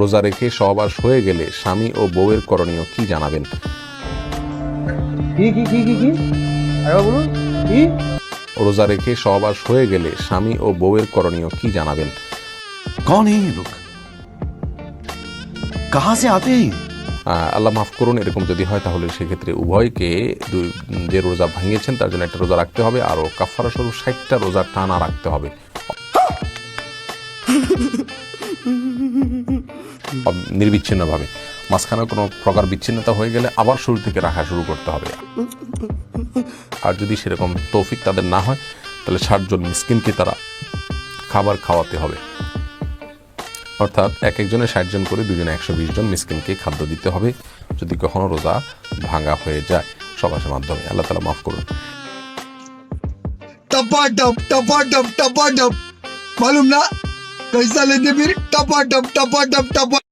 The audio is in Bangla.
রোজা রেখে সহবাস হয়ে গেলে স্বামী ও বউয়ের করণীয় কি জানাবেন? রোজা রেখে সহবাস হয়ে গেলে স্বামী ও বউয়ের করণীয় কি জানাবেন? কন এই লোক? কাহা সে আতে আল্লাহ মাফ করুন এরকম যদি হয় তাহলে সেক্ষেত্রে উভয়কে যে রোজা ভাঙিয়েছেন তার জন্য একটা রোজা রাখতে হবে আরও কাফারা স্বরূপ ষাটটা রোজা টানা রাখতে হবে। নির্বিচ্ছিন্নভাবে। মাঝখানে কোনো প্রকার বিচ্ছিন্নতা হয়ে গেলে আবার শুরু থেকে রাখা শুরু করতে হবে। আর যদি সেরকম তৌফিক তাদের না হয়, তাহলে ষাটজন মিসকিনকে তারা খাবার খাওয়াতে হবে। অর্থাৎ এক একজনে ষাটজন করে দুজনে একশো বিশ জন মিসকিনকে খাদ্য দিতে হবে, যদি কখনো রোজা ভাঙা হয়ে যায় সবাসের মাধ্যমে। আল্লাহ তালা মাফ করুন। টপা টপ টপা টপ টপা টপ মালুম না? Dajsale de bir tapa tap tapa tap tapa.